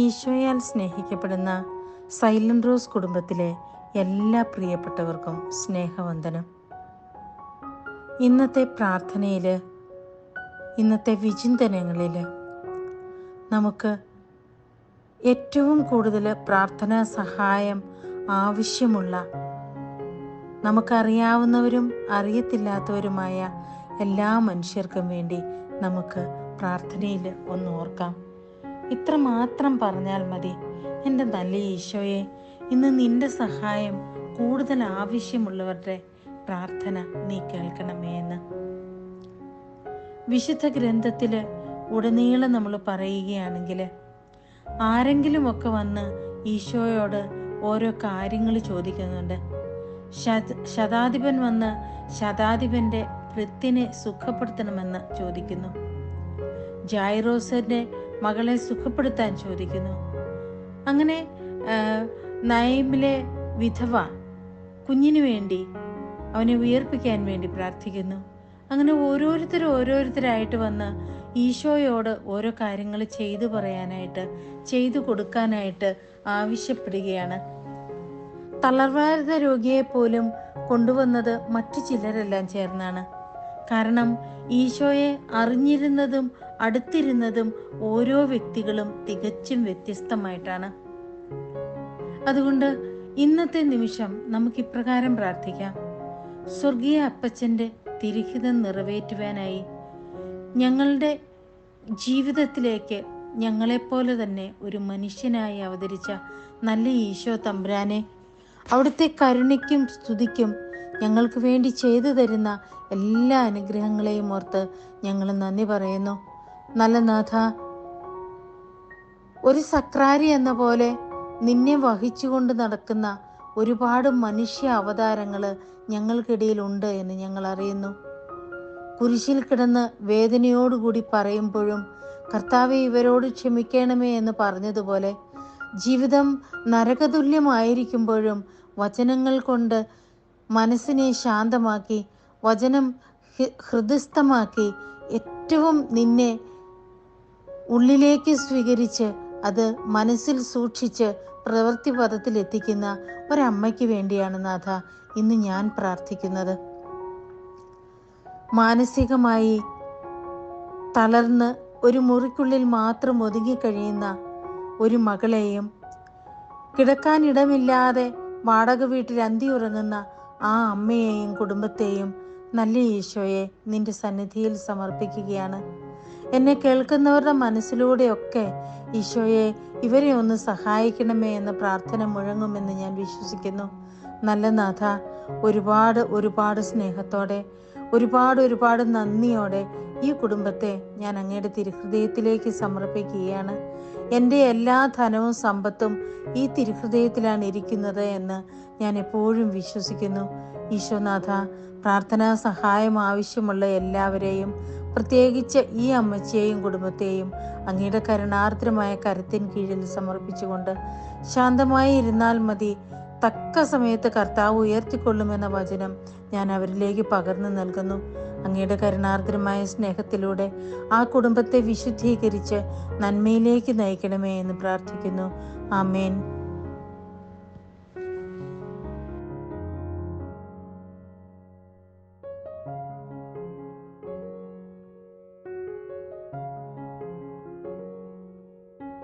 ഈശോയാൽ സ്നേഹിക്കപ്പെടുന്ന silent rose കുടുംബത്തിലെ എല്ലാ പ്രിയപ്പെട്ടവർക്കും സ്നേഹവന്ദനം. ഇന്നത്തെ പ്രാർത്ഥനയിൽ ഇന്നത്തെ വിചിന്തനങ്ങളിൽ നമുക്ക് ഏറ്റവും കൂടുതൽ പ്രാർത്ഥനാ സഹായം ആവശ്യമുള്ള നമുക്കറിയാവുന്നവരും അറിയത്തില്ലാത്തവരുമായ എല്ലാ മനുഷ്യർക്കും വേണ്ടി നമുക്ക് പ്രാർത്ഥനയിൽ ഒന്ന് ഓർക്കാം. ഇത്ര മാത്രം പറഞ്ഞാൽ മതി. എന്റെ നല്ല ഈശോയെ ഇന്ന് നിന്റെ സഹായം കൂടുതൽ ആവശ്യമുള്ളവരുടെ പ്രാർത്ഥന നീ കേൾക്കണമേ എന്ന്. വിശുദ്ധ ഗ്രന്ഥത്തിൽ ഉടനീളം നമ്മൾ പറയുകയാണെങ്കിൽ ആരെങ്കിലുമൊക്കെ വന്ന് ഈശോയോട് ഓരോ കാര്യങ്ങൾ ചോദിക്കുന്നുണ്ട്. ശത ശതാധിപൻ വന്ന് ശതാധിപന്റെ ഭൃത്തിനെ സുഖപ്പെടുത്തണമെന്ന് ചോദിക്കുന്നു. ജായിറോസിന്റെ മകളെ സുഖപ്പെടുത്താൻ ചോദിക്കുന്നു. അങ്ങനെ നയമിലെ വിധവ കുഞ്ഞിനു വേണ്ടി അവനെ ഉയർപ്പിക്കാൻ വേണ്ടി പ്രാർത്ഥിക്കുന്നു. അങ്ങനെ ഓരോരുത്തർ ഓരോരുത്തരായിട്ട് വന്ന് ഈശോയോട് ഓരോ കാര്യങ്ങൾ ചെയ്തു പറയാനായിട്ട് ചെയ്തു കൊടുക്കാനായിട്ട് ആവശ്യപ്പെടുകയാണ്. തളർവാത രോഗിയെ പോലും കൊണ്ടുവന്നത് മറ്റു ചിലരെല്ലാം ചേർന്നാണ്. കാരണം ഈശോയെ അറിഞ്ഞിരുന്നതും അടുത്തിരുന്നതും ഓരോ വ്യക്തികളും തികച്ചും വ്യത്യസ്തമായിട്ടാണ്. അതുകൊണ്ട് ഇന്നത്തെ നിമിഷം നമുക്ക് ഇപ്രകാരം പ്രാർത്ഥിക്കാം. സ്വർഗീയ അപ്പച്ചന്റെ തിരിഹിതം നിറവേറ്റുവാനായി ഞങ്ങളുടെ ജീവിതത്തിലേക്ക് ഞങ്ങളെപ്പോലെ തന്നെ ഒരു മനുഷ്യനായി അവതരിച്ച നല്ല ഈശോ തമ്പുരാനെ അവിടുത്തെ കരുണയ്ക്കും സ്തുതിക്കും ഞങ്ങൾക്ക് വേണ്ടി ചെയ്തു തരുന്ന എല്ലാ അനുഗ്രഹങ്ങളെയും ഓർത്ത് ഞങ്ങൾ നന്ദി പറയുന്നു. നല്ല നാഥ ഒരു സക്രാരി എന്ന പോലെ നിന്നെ വഹിച്ചുകൊണ്ട് നടക്കുന്ന ഒരുപാട് മനുഷ്യ അവതാരങ്ങൾ ഞങ്ങൾക്കിടയിൽ ഉണ്ട് എന്ന് ഞങ്ങൾ അറിയുന്നു. കുരിശിൽ കിടന്ന് വേദനയോടുകൂടി പറയുമ്പോഴും കർത്താവെ ഇവരോട് ക്ഷമിക്കണമേ എന്ന് പറഞ്ഞതുപോലെ ജീവിതം നരകതുല്യമായിരിക്കുമ്പോഴും വചനങ്ങൾ കൊണ്ട് മനസ്സിനെ ശാന്തമാക്കി വചനം ഹൃദയസ്ഥമാക്കി ഏറ്റവും നിന്നെ ഉള്ളിലേക്ക് സ്വീകരിച്ച് അത് മനസ്സിൽ സൂക്ഷിച്ച് പ്രവൃത്തി പദത്തിൽ എത്തിക്കുന്ന ഒരമ്മയ്ക്ക് വേണ്ടിയാണ് നാഥ ഇന്ന് ഞാൻ പ്രാർത്ഥിക്കുന്നത്. മാനസികമായി തളർന്ന് ഒരു മുറിക്കുള്ളിൽ മാത്രം ഒതുങ്ങിക്കഴിയുന്ന ഒരു മകളെയും കിടക്കാനിടമില്ലാതെ വാടക വീട്ടിൽ അന്തി ഉറങ്ങുന്ന ആ അമ്മയെയും കുടുംബത്തെയും നല്ല ഈശോയെ നിന്റെ സന്നിധിയിൽ സമർപ്പിക്കുകയാണ്. എന്നെ കേൾക്കുന്നവരുടെ മനസ്സിലൂടെയൊക്കെ ഈശോയെ ഇവരെ ഒന്ന് സഹായിക്കണമേ എന്ന പ്രാർത്ഥന മുഴങ്ങുമെന്ന് ഞാൻ വിശ്വസിക്കുന്നു. നല്ല നാഥ ഒരുപാട് ഒരുപാട് സ്നേഹത്തോടെ ഒരുപാട് ഒരുപാട് നന്ദിയോടെ ഈ കുടുംബത്തെ ഞാൻ അങ്ങയുടെ തിരുഹൃദയത്തിലേക്ക് സമർപ്പിക്കുകയാണ്. എന്റെ എല്ലാ ധനവും സമ്പത്തും ഈ തിരുഹൃദയത്തിലാണ് ഇരിക്കുന്നത് എന്ന് ഞാൻ എപ്പോഴും വിശ്വസിക്കുന്നു. ഈശോനാഥ പ്രാർത്ഥനാ സഹായം ആവശ്യമുള്ള എല്ലാവരെയും പ്രത്യേകിച്ച് ഈ അമ്മച്ചിയെയും കുടുംബത്തെയും അങ്ങയുടെ കരുണാർദ്രമായ കരത്തിൻ കീഴിൽ സമർപ്പിച്ചുകൊണ്ട് ശാന്തമായി ഇരുന്നാൽ മതി. തക്ക സമയത്ത് കർത്താവ് ഉയർത്തിക്കൊള്ളുമെന്ന വചനം ഞാൻ അവരിലേക്ക് പകർന്നു നൽകുന്നു. അങ്ങയുടെ കരുണാർദ്രമായ സ്നേഹത്തിലൂടെ ആ കുടുംബത്തെ വിശുദ്ധീകരിച്ച് നന്മയിലേക്ക് നയിക്കണമേ എന്ന് പ്രാർത്ഥിക്കുന്നു. ആമേൻ.